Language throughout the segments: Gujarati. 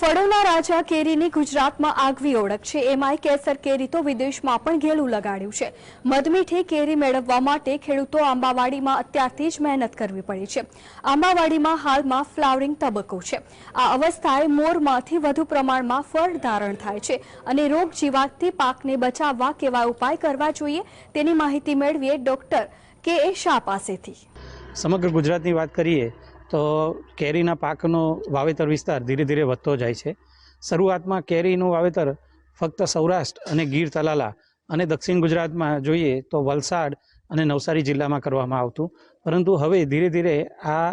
ફળોના રાજા કેરીની ગુજરાતમાં આગવી ઓળખ છે. એમાંય કેસર કેરી તો વિદેશમાં પણ ઘેલું લગાડ્યું છે. મધમીઠી કેરી મેળવવા માટે ખેડૂતો આંબાવાડીમાં અત્યારથી જ મહેનત કરવી પડે છે. આંબાવાડીમાં હાલમાં ફ્લાવરિંગ તબક્કો છે. આ અવસ્થાએ મોરમાંથી વધુ પ્રમાણમાં ફળ ધારણ થાય છે અને રોગ જીવાતથી પાકને બચાવવા કેવા ઉપાય કરવા જોઈએ તેની માહિતી મેળવીએ ડોક્ટર કે એ શાહ પાસેથી? સમગ્ર ગુજરાતની વાત કરીએ તો કેરીના પાકનો વાવેતર વિસ્તાર ધીરે ધીરે વધતો જાય છે. શરૂઆતમાં કેરીનું વાવેતર ફક્ત સૌરાષ્ટ્ર અને ગીર તલાલા અને દક્ષિણ ગુજરાતમાં જોઈએ તો વલસાડ અને નવસારી જિલ્લામાં કરવામાં આવતું. પરંતુ હવે ધીરે ધીરે આ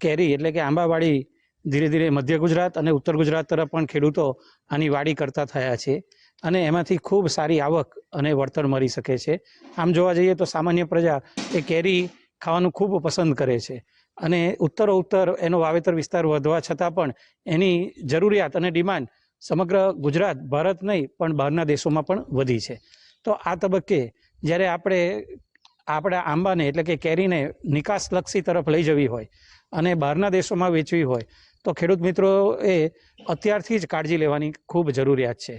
કેરી એટલે કે આંબાવાડી ધીરે ધીરે મધ્ય ગુજરાત અને ઉત્તર ગુજરાત તરફ પણ ખેડૂતો આની વાડી કરતા થયા છે અને એમાંથી ખૂબ સારી આવક અને વળતર મળી શકે છે. આમ જોવા જઈએ તો સામાન્ય પ્રજા એ કેરી ખાવાનું ખૂબ પસંદ કરે છે. અને ઉત્તરો ઉત્તર એનો વાવેતર વિસ્તાર વધવા છતાં પણ એની જરૂરિયાત અને ડિમાન્ડ સમગ્ર ગુજરાત, ભારત નહીં, પણ બહારના દેશોમાં પણ વધી છે. તો આ તબક્કે જ્યારે આપણે, આપણા આંબાને એટલે કે કેરીને નિકાસલક્ષી તરફ લઈ જવી હોય અને બહારના દેશોમાં વેચવી હોય, તો ખેડૂત મિત્રોએ અત્યારથી જ કાળજી લેવાની ખૂબ જરૂરિયાત છે.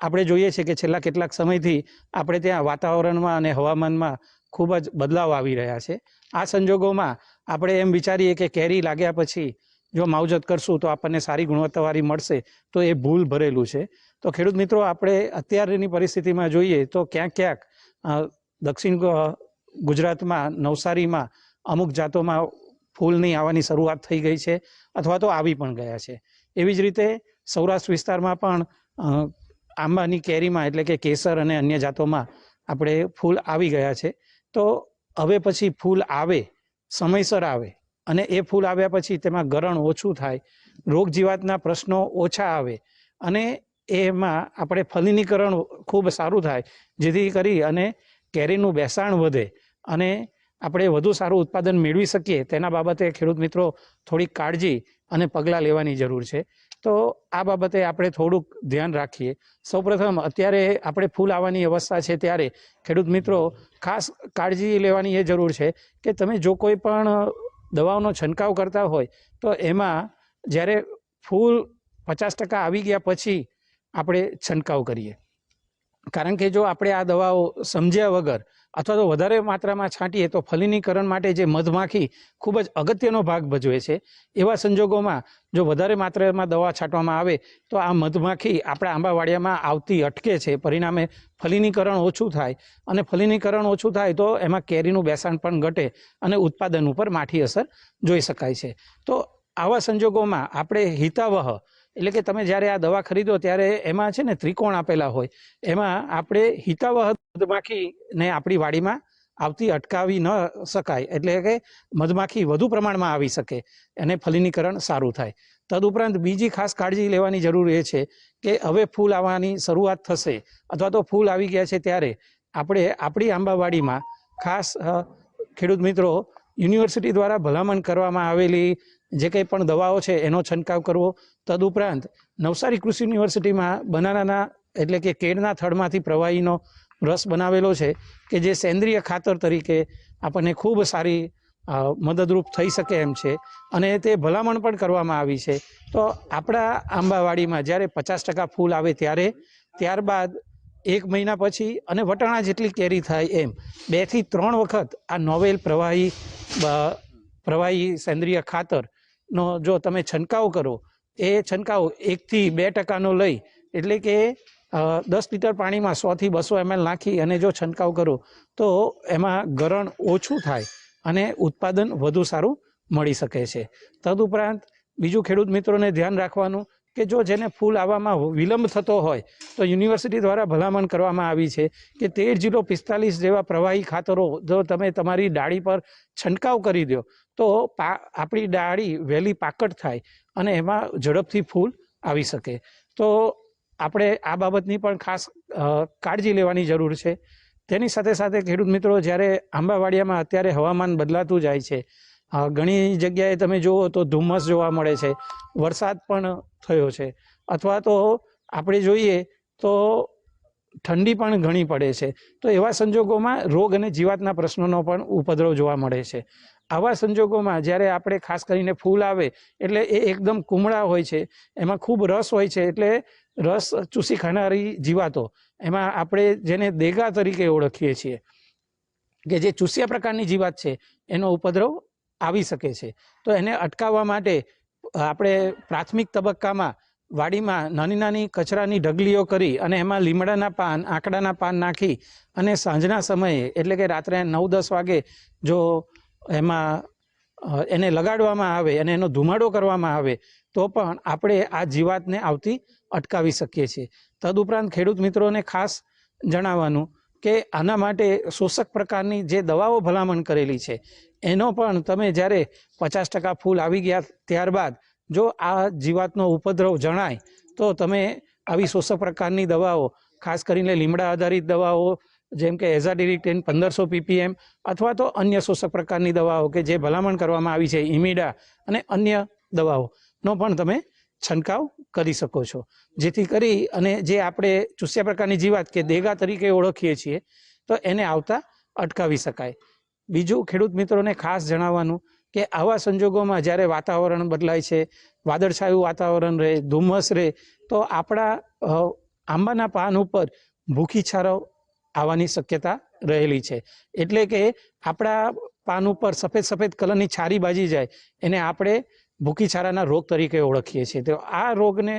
આપણે જોઈએ છે કે છેલ્લા કેટલાક સમયથી આપણે ત્યાં વાતાવરણમાં અને હવામાનમાં ખૂબ જ બદલાવ આવી રહ્યા છે. આ સંજોગોમાં આપણે એમ વિચારીએ કે કેરી લાગ્યા પછી જો માવજત કરશું તો આપણને સારી ગુણવત્તાવાળી મળશે તો એ ભૂલ ભરેલું છે. તો ખેડૂત મિત્રો, આપણે અત્યારની પરિસ્થિતિમાં જોઈએ તો ક્યાંક ક્યાંક દક્ષિણ ગુજરાતમાં, નવસારીમાં અમુક જાતોમાં ફૂલ નહીં આવવાની શરૂઆત થઈ ગઈ છે અથવા તો આવી પણ ગયા છે. એવી જ રીતે સૌરાષ્ટ્ર વિસ્તારમાં પણ આંબાની કેરીમાં એટલે કે કેસર અને અન્ય જાતોમાં આપણે ફૂલ આવી ગયા છે. તો હવે પછી ફૂલ આવે, સમયસર આવે અને એ ફૂલ આવ્યા પછી તેમાં ગરણ ઓછું થાય રોગ જીવાતના પ્રશ્નો ઓછા આવે અને એમાં આપણે ફલિનીકરણ ખૂબ સારું થાય, જેથી કરી અને કેરીનું બેસાણ વધે અને આપણે વધુ સારું ઉત્પાદન મેળવી શકીએ, તેના બાબતે ખેડૂત મિત્રો થોડીક કાળજી અને પગલાં લેવાની જરૂર છે. તો આ બાબતે આપણે થોડુંક ધ્યાન રાખીએ. સૌપ્રથમ અત્યારે આપણે ફૂલ આવવાની અવસ્થા છે ત્યારે. ખેડૂત મિત્રો, ખાસ કાળજી લેવાની એ જરૂર છે કે તમે જો કોઈ પણ દવાઓનો છંટકાવ કરતા હોય, તો એમાં જ્યારે ફૂલ પચાસ ટકા આવી ગયા પછી આપણે છંટકાવ કરીએ. કારણ કે જો આપણે આ દવાઓ સમજ્યા વગર અથવા તો વધારે માત્રામાં છાંટીએ તો ફલિનીકરણ માટે જે મધમાખી ખૂબ જ અગત્યનો ભાગ ભજવે છે. એવા સંજોગોમાં જો વધારે માત્રામાં દવા છાંટવામાં આવે તો આ મધમાખી આપણા આંબાવાડિયામાં આવતી અટકે છે. પરિણામે ફલિનીકરણ ઓછું થાય અને ફલિનીકરણ ઓછું થાય તો એમાં કેરીનું બેસાણ પણ ઘટે અને ઉત્પાદન ઉપર માઠી અસર જોઈ શકાય છે. તો આવા સંજોગોમાં આપણે હિતાવહ એટલે કે તમે જ્યારે આ દવા ખરીદો ત્યારે એમાં છે ને ત્રિકોણ આપેલા હોય. એમાં આપણે હિતાવહ મધમાખીને આપણી વાડીમાં આવતી અટકાવી ન શકાય. એટલે કે મધમાખી વધુ પ્રમાણમાં આવી શકે. અને ફલિનીકરણ સારું થાય. તદુપરાંત બીજી ખાસ કાળજી લેવાની જરૂર એ છે કે હવે ફૂલ આવવાની શરૂઆત થશે અથવા તો ફૂલ આવી ગયા છે ત્યારે આપણે આપણી આંબાવાડીમાં ખાસ ખેડૂત મિત્રો યુનિવર્સિટી દ્વારા ભલામણ કરવામાં આવેલી જે કંઈ પણ દવાઓ છે એનો છંટકાવ કરવો. તદુપરાંત નવસારી કૃષિ યુનિવર્સિટીમાં બનાનાના એટલે કે કેળના થડમાંથી પ્રવાહીનો રસ બનાવેલો છે કે જે સેન્દ્રિય ખાતર તરીકે આપણને ખૂબ સારી મદદરૂપ થઈ શકે એમ છે. અને તે ભલામણ પણ કરવામાં આવી છે. તો આપણા આંબાવાડીમાં જ્યારે પચાસ ટકા ફૂલ આવે ત્યારે, ત્યારબાદ એક મહિના પછી અને વટાણા જેટલી કેરી થાય એમ બેથી ત્રણ વખત આ નોવેલ પ્રવાહી પ્રવાહી સેન્દ્રિય ખાતરનો જો તમે છંટકાવ કરો, એ છંટકાવ એકથી બે ટકાનો લઈ, એટલે કે દસ લીટર પાણીમાં સોથી બસો એમએલ નાખી અને જો છંટકાવ કરો, તો એમાં ગરણ ઓછું થાય અને ઉત્પાદન વધુ સારું મળી શકે છે. તદુપરાંત બીજું ખેડૂત મિત્રોને ધ્યાન રાખવાનું કે જો જેને ફૂલ આવવામાં વિલંબ થતો હોય, તો યુનિવર્સિટી દ્વારા ભલામણ કરવામાં આવી છે કે તેર જીરો પિસ્તાલીસ જેવા પ્રવાહી ખાતરો જો તમે તમારી ડાળી પર છંટકાવ કરી દો, તો પા, આપણી ડાળી વહેલી પાકટ થાય અને એમાં ઝડપથી ફૂલ આવી શકે. તો આપણે આ બાબતની પણ ખાસ કાળજી લેવાની જરૂર છે. તેની સાથે સાથે ખેડૂત મિત્રો, જ્યારે આંબાવાડિયામાં અત્યારે હવામાન બદલાતું જાય છે ઘણી જગ્યાએ તમે જુઓ તો ધુમ્મસ જોવા મળે છે, વરસાદ પણ થયો છે. અથવા તો આપણે જોઈએ તો ઠંડી પણ ઘણી પડે છે. તો એવા સંજોગોમાં રોગ અને જીવાતના પ્રશ્નોનો પણ ઉપદ્રવ જોવા મળે છે. આવા સંજોગોમાં જ્યારે આપણે ખાસ કરીને ફૂલ આવે, એટલે એ એકદમ કુમળા હોય છે, એમાં ખૂબ રસ હોય છે, એટલે રસ ચૂસી ખાનારી જીવાતો. એમાં આપણે જેને દેગા તરીકે ઓળખીએ છીએ, કે જે ચૂસ્યા પ્રકારની જીવાત છે, એનો ઉપદ્રવ આવી શકે છે. તો એને અટકાવવા માટે આપણે પ્રાથમિક તબક્કામાં વાડીમાં નાની નાની કચરાની ઢગલીઓ કરી અને એમાં લીમડાના પાન, આંકડાના પાન નાખી અને સાંજના સમયે, એટલે કે રાત્રે નવ દસ વાગે જો એમાં એને લગાડવામાં આવે અને એનો ધુમાડો કરવામાં આવે, તો પણ આપણે આ જીવાતને આવતી અટકાવી શકીએ છીએ. તદુપરાંત ખેડૂત મિત્રોને ખાસ જણાવવાનું કે આના માટે શોષક પ્રકારની જે દવાઓ ભલામણ કરેલી છે, એનો પણ તમે જ્યારે પચાસ ટકા ફૂલ આવી ગયા ત્યારબાદ જો આ જીવાતનો ઉપદ્રવ જણાય, તો તમે આવી શોષક પ્રકારની દવાઓ, ખાસ કરીને લીમડા આધારિત દવાઓ જેમ કે એઝાડિરિક્ટેન પંદરસો પીપીએમ અથવા તો અન્ય શોષક પ્રકારની દવાઓ કે જે ભલામણ કરવામાં આવી છે, ઇમિડા અને અન્ય દવાઓનો પણ તમે છંટકાવ કરી શકો છો. જેથી કરી અને જે આપણે ચૂસ્યા પ્રકારની જીવાત કે દેગા તરીકે ઓળખીએ છીએ, તો એને આવતા અટકાવી શકાય. બીજું ખેડૂત મિત્રોને ખાસ જણાવવાનું કે આવા સંજોગોમાં જ્યારે વાતાવરણ બદલાય છે, વાદળછાયું વાતાવરણ રહે, ધુમ્મસ રહે, તો આપણા આંબાના પાન ઉપર ભૂખી છારો આવવાની શક્યતા રહેલી છે. એટલે કે આપણા પાન ઉપર સફેદ સફેદ કલરની છારી બાજી જાય, એને આપણે ભૂકી છારાના રોગ તરીકે ઓળખીએ છીએ. તો આ રોગને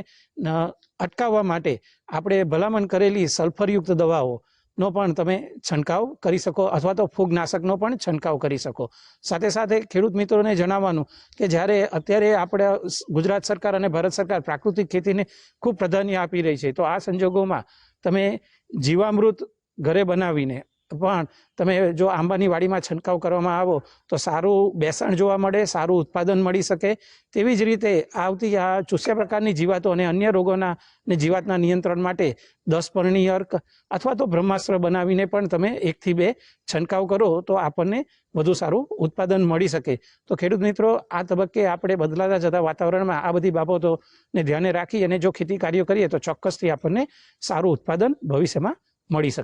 અટકાવવા માટે આપણે ભલામણ કરેલી સલ્ફરયુક્ત દવાઓ નો પણ તમે છંટકાવ કરી શકો, અથવા તો ફૂગનાશકનો પણ છંટકાવ કરી શકો. સાથે સાથે ખેડૂત મિત્રોને જણાવવાનું કે જ્યારે અત્યારે આપણે ગુજરાત સરકાર અને ભારત સરકાર પ્રાકૃતિક ખેતીને ખૂબ પ્રાધાન્ય આપી રહી છે, તો આ સંજોગોમાં તમે જીવામૃત ઘરે બનાવીને. પણ તમે જો આંબાની વાડીમાં છંટકાવ કરવામાં આવો, તો સારું બેસણ જોવા મળે, સારું ઉત્પાદન મળી શકે. તેવી જ રીતે આવતી આ ચૂસ્યા પ્રકારની જીવાતો અને અન્ય રોગોના ને જીવાતના નિયંત્રણ માટે દસ પરણી અર્ક અથવા તો બ્રહ્માસ્ત્ર બનાવીને પણ તમે એકથી બે છંટકાવ કરો, તો આપણને વધુ સારું ઉત્પાદન મળી શકે. તો ખેડૂત મિત્રો, આ તબક્કે આપણે બદલાતા જતા વાતાવરણમાં આ બધી બાબતોને ધ્યાને રાખી અને જો ખેતી કાર્યો કરીએ, તો ચોક્કસથી આપણને સારું ઉત્પાદન ભવિષ્યમાં મળી શકે.